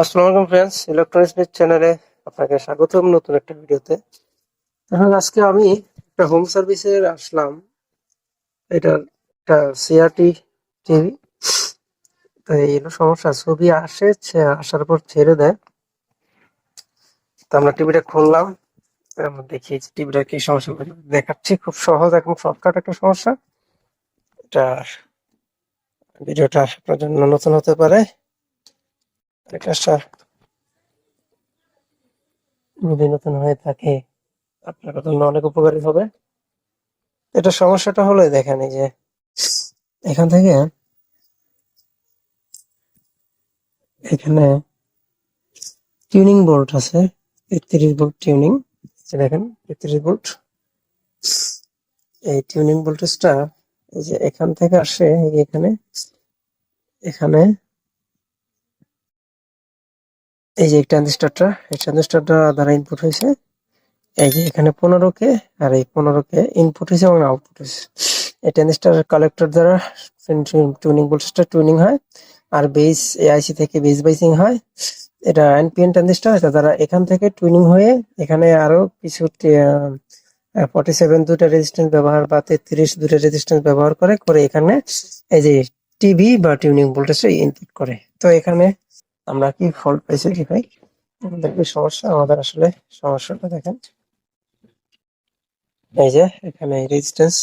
আসসালামু আলাইকুম friends electronics bit চ্যানেলে আপনাকে স্বাগতম নতুন একটা ভিডিওতে। এখন আজকে আমি একটা হোম সার্ভিসে আসলাম। এটা একটা সিআরটি টিভি তো এই হলো সমস্যা, ছবি আসে আসার পর ছেড়ে দেয়। তো আমরা টিভিটা খুললাম। আমরা দেখি টিভিটা কি সমস্যা। দেখাচ্ছি, খুব সহজ এখন শর্টকাট একটা সমস্যা। এটা ভিডিওটা আপনার জন্য নতুন হতে পারে। যদি নতুন হয়ে থাকে, আপনার জন্য অনেক উপকারী হবে। এটা সমস্যাটা হলো, দেখেন এই যে, এখান থেকে এখানে টিউনিং বোল্ট আছে, তেত্রিশ ভোল্ট টিউনিং দেখেন, তেত্রিশ ভোল্ট এই টিউনিং ভোল্টেজটা এই যে এখান থেকে আসে এখানে এখানে এই যে ট্রানজিস্টারটা এই ট্রানজিস্টারটা দ্বারা ইনপুট হয়েছে। এই যে এখানে পনেরো কে আর এই পনেরো কে ইনপুট হয়েছে এবং আউটপুট হয়েছে। এই ট্রানজিস্টার কালেক্টর দ্বারা টিউনিং ভোল্টেজটা টিউনিং হয় আর বেস এআইসি থেকে বেস বাইসিং হয়। এটা এনপিএন ট্রানজিস্টার এটা দ্বারা এখান থেকে টুইনিং হয়ে এখানে আরও কিছু ফর্টি সেভেন দুটা রেজিস্ট্যান্স ব্যবহার বা তেত্রিশ দুটা রেজিস্ট্যান্স ব্যবহার করে করে এখানে এই যে টিভি বা টিউনিং ভোল্টেজটা ইনপুট করে। তো এখানে আমরা কি ফল্ট পাইছি কি ভাই? আমাদের কি সমস্যা, আমাদের আসলে সমস্যাটা দেখেন। এই যে, এখানে রেজিস্ট্যান্স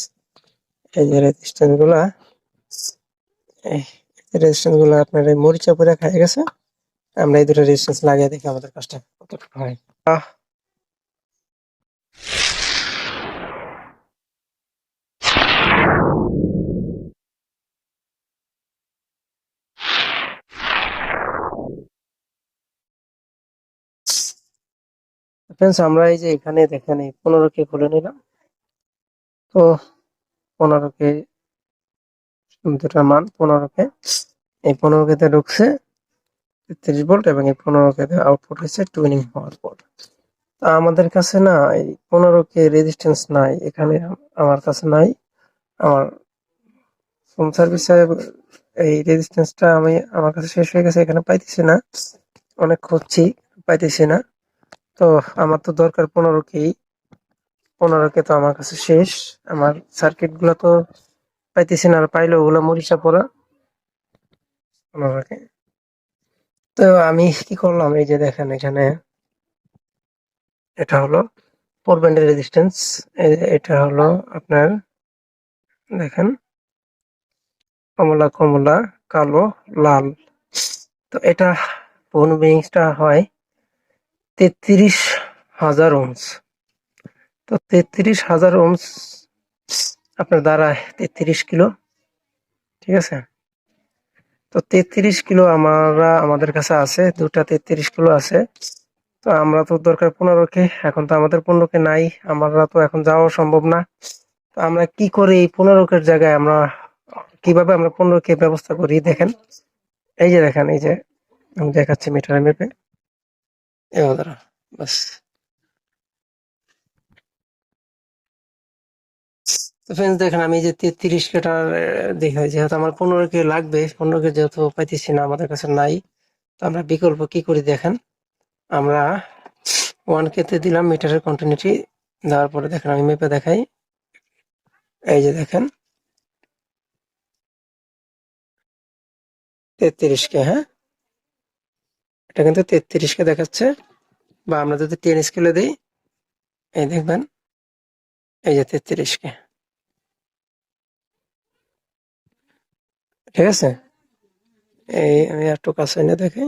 এই যে রেজিস্ট্যান্সগুলা রেজিস্ট্যান্সগুলা আপনার মরিচা পুরা খাই গেছে। আমরা এই দুটো রেজিস্ট্যান্স লাগিয়ে দেখি আমাদের কাজটা কতটুকু হয়। Friends, আমরা এই যে এখানে দেখেন এই পনেরো কে খুলে নিলাম। তো পনেরো কে দুটার মান পনেরো কে এই পনেরো কেতে ঢুকছে তেত্রিশ ভোল্ট এবং এই পনেরো কেতে আউটপুট হয়েছে টুইনিং হওয়ার পর তা আমাদের কাছে না এই পনেরো কে রেজিস্ট্যান্স নাই এখানে আমার কাছে নাই। আমার হোম সার্ভিসে এই রেজিস্ট্যান্সটা আমি আমার কাছে শেষ হয়ে গেছে এখানে পাইতেছি না। অনেক খুঁজছি পাইতেছি না। তো আমার তো দরকার পনেরো কেই পনেরো কে তো আমার কাছে শেষ। আমার সার্কিটগুলো তো পাইতেছি না, আর পাইলে ওগুলো মরিচা পড়া। পনেরো কে। তো আমি কি করলাম, এই যে দেখেন এখানে, এটা হলো ফোর ব্যান্ডের রেজিস্ট্যান্স এটা হলো আপনার, দেখেন কমলা কমলা কালো, লাল। তো এটা বোন বিংসটা হয় তেত্রিশ হাজার ওমস। তো তেত্রিশ হাজার ওমস আপনার দাঁড়ায় তেত্রিশ কিলো, ঠিক আছে? তো তেত্রিশ কিলো আমরা, আমাদের কাছে আছে, দুটা তেত্রিশ কিলো আছে। তো আমরা তো দরকার পনেরো কে এখন তো আমাদের পনেরো কে নাই, আমরা তো এখন যাওয়া সম্ভব না। তো আমরা কি করে এই পনেরো জায়গায় আমরা, কীভাবে আমরা পনেরো কে ব্যবস্থা করি, দেখেন। এই যে দেখেন, এই যে আমি দেখাচ্ছি মিটারে মেপে এবার দাঁড়া বাস তো ফ্রেন্ডস দেখেন, আমি যে তেত্রিশ কেটার দেখে যেহেতু আমার পনেরো কে লাগবে, পনেরো কে যেহেতু পাইতেছি না, আমাদের কাছে নাই, তো আমরা বিকল্প কি করি দেখেন? আমরা ওয়ান কেতে দিলাম মিটারের কন্টিনিউটি দেওয়ার পরে দেখেন, আমি মেপে দেখাই। এই যে দেখেন। তেত্রিশ কে হ্যাঁ? এটা কিন্তু তেত্রিশ কে দেখাচ্ছে। বা আমরা যদি টেন স্কেলে দিই, এই দেখবেন, এই যে তেত্রিশ কে ঠিক আছে? এই আমি একটু কাছে এনে দেখি।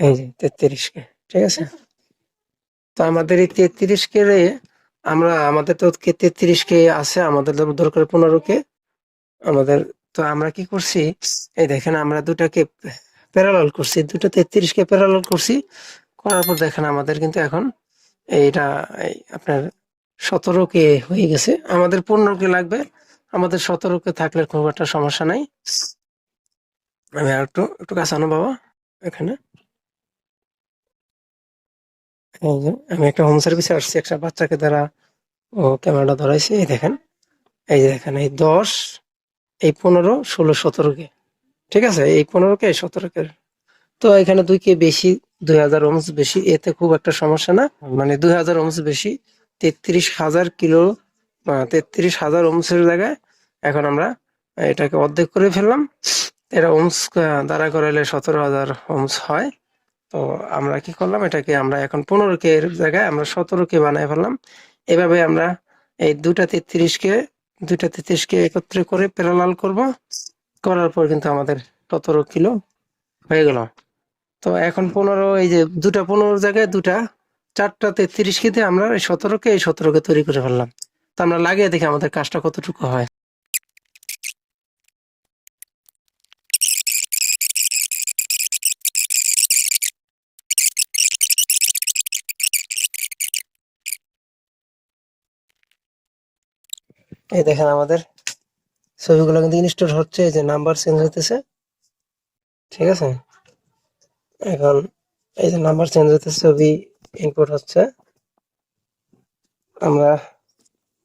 এই যে তেত্রিশ কে ঠিক আছে? তো আমাদের এই তেত্রিশ কে রে, আমরা, আমাদের তো তেত্রিশ কে আছে, আমাদের দরকার পনেরো কে আমাদের, তো আমরা কি করছি? এই দেখেন, আমরা দুটাকে প্যারালাল করছি, দুটো তেত্রিশ কে প্যারালাল করছি। করার পর দেখেন আমাদের কিন্তু এখন এইটা আপনার সতেরো কে হয়ে গেছে। আমাদের পনেরো কে লাগবে। আমাদের সতেরো কে থাকলে খুব একটা সমস্যা নাই। আমি আর একটু একটু কাছে আনো বাবা, এখানে। আমি একটা হোম সার্ভিসে আসছি, একটা বাচ্চাকে দ্বারা ও ক্যামেরাটা ধরাইছে, এই দেখেন। এই যে দেখেন, এই দশ, এই পনেরো, ষোলো সতেরো কে ঠিক আছে, এই পনেরো কে সতেরো কে। তো এখানে দুই কে বেশি, দুই হাজার ওমস বেশি, এতে খুব একটা সমস্যা না। মানে দুই হাজার ওমস বেশি, তেত্রিশ হাজার কিলো তেত্রিশ হাজার ওমসের জায়গায় এখন আমরা এটাকে অর্ধেক করে ফেললাম। এটা ওমস দ্বারা করাইলে সতেরো হাজার ওমস হয়। তো আমরা কি করলাম, এটাকে আমরা এখন পনেরো কে এর জায়গায় আমরা সতেরো কে বানায় ফেললাম। এভাবে আমরা এই দুটা তেত্রিশ কে, দুইটা তেত্রিশ কে একত্রে করে প্যারালাল করব। করার পর কিন্তু আমাদের সতেরো কিলো হয়ে গেল। তো এখন পনেরো, এই যে দুটা পনেরো জায়গায় দুটা, চারটা তেত্রিশ কেতে আমরা এই সতেরোকে এই সতেরোকে তৈরি করে ফেললাম। তো আমরা লাগিয়ে দেখি আমাদের কাজটা কতটুকু হয়। এই দেখেন আমাদের ছবিগুলো কিন্তু ইনস্টল হচ্ছে, এই যে নাম্বার চেঞ্জ হতেছে ঠিক আছে? এখন এই যে নাম্বার চেঞ্জ হতেছে ছবি ইনপুট হচ্ছে। আমরা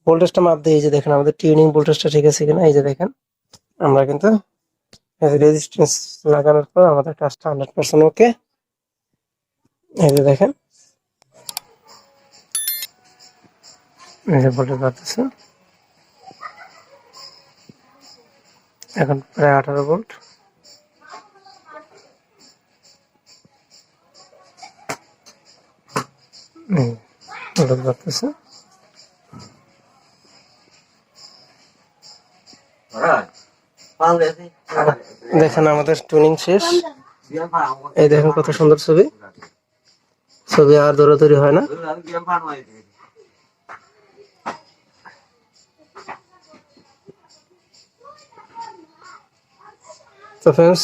ভোল্টেজটা মাপ দিই এই যে দেখেন, আমাদের টিউনিং ভোল্টেজটা ঠিক আছে কিনা? এই যে দেখেন, আমরা কিন্তু রেজিস্ট্যান্স লাগানোর পর আমাদের কাজটা হান্ড্রেড পার্সেন্ট ওকে এই যে দেখেন, এই যে ভোল্টেজ বাড়তেছে। এখন প্রায় আঠারো ভোল্ট। দেখেন আমাদের টুনিং শেষ। এই দেখেন কত সুন্দর ছবি। ছবি আর দৌড়াদৌড়ি হয় না। তো ফ্রেন্ডস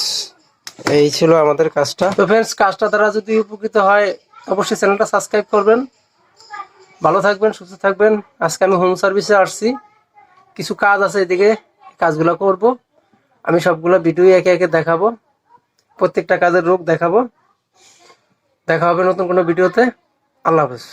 এই ছিল আমাদের কাজটা। তো ফ্রেন্ডস কাজটা দ্বারা যদি উপকৃত হয় অবশ্যই চ্যানেলটা সাবস্ক্রাইব করবেন। ভালো থাকবেন সুস্থ থাকবেন। আজকে আমি হোম সার্ভিসে আসছি। কিছু কাজ আছে এদিকে কাজগুলো করব। আমি সবগুলো ভিডিও একে একে দেখাবো। প্রত্যেকটা কাজের রোগ দেখাবো। দেখা হবে নতুন কোনো ভিডিওতে আল্লাহ হাফেজ।